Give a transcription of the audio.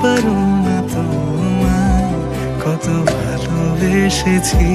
পারো তোমায় কত ভালোবেসেছি।